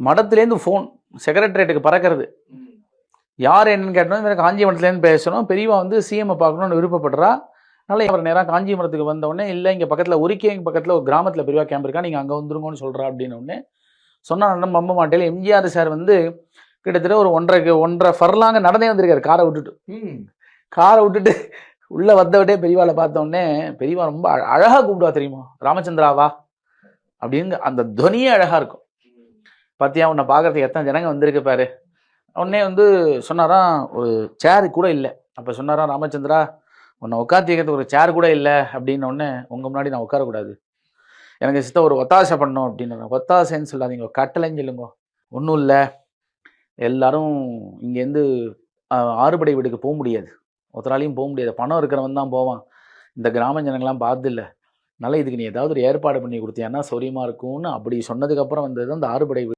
மடத்துலேருந்து phone செக்ரட்டரியேட்டுக்கு பறக்கிறது. யார் என்னன்னு கேட்டோம் இந்த மாதிரி காஞ்சிபுரத்துலேருந்து பேசணும் பெரியவா வந்து சிஎம்ஐ பார்க்கணும்னு விருப்பப்படுறா. அதனால் அவர் நேராக காஞ்சிபுரத்துக்கு வந்த உடனே இல்லை இங்கே பக்கத்தில் உரிக்கேங்க பக்கத்தில் ஒரு கிராமத்தில் பெரியவா கேம்ப் இருக்கா? நீங்கள் அங்கே வந்துருங்கன்னு சொல்கிறா அப்படின்னு உடனே சொன்னா நான் நம்ப மாட்டேன். எம்ஜிஆர் சார் வந்து கிட்டத்தட்ட ஒரு ஒன்றரை ஒன்றரை ஃபர்லாங்க நடந்தே வந்திருக்காரு காரை விட்டுட்டு. காரை விட்டுட்டு உள்ளே வந்தவிட்டே பெரியவாளை பார்த்த உடனே பெரியவா ரொம்ப அழ- அழகா கூப்பிடுவா தெரியுமா? ராமச்சந்திராவா? அப்படின்னு அந்த துவனியே அழகா இருக்கும். பார்த்தியா உன்னை பார்க்கறதுக்கு எத்தனை ஜனங்க வந்திருக்கு பாரு. உடனே வந்து சொன்னாராம் ஒரு சேர் கூட இல்லை. அப்போ சொன்னாராம் ராமச்சந்திரா உன்னை உட்காந்துக்கிறதுக்கு ஒரு சேர் கூட இல்லை. அப்படின்ன உடனே உங்கள் முன்னாடி நான் உட்காரக்கூடாது. எனக்கு சித்த ஒரு ஒத்தாசை பண்ணோம் அப்படின்னு ஒத்தாசைன்னு சொல்லாதீங்க கட்டளைன்னு சொல்லுங்க. ஒன்றும் இல்லை. எல்லாரும் இங்கேருந்து ஆறுபடை வீட்டுக்கு போக முடியாது. ஒருத்தராலையும் போக முடியாது. பணம் இருக்கிறவன் தான் போவான். இந்த கிராம ஜனங்கள்லாம் பார்த்து இல்லை அதனால் இதுக்கு நீ ஏதாவது ஒரு ஏற்பாடு பண்ணி கொடுத்தியான்னா சௌரியமாக இருக்கும்னு அப்படி சொன்னதுக்கப்புறம் வந்தது அந்த ஆறுபடை வீடு.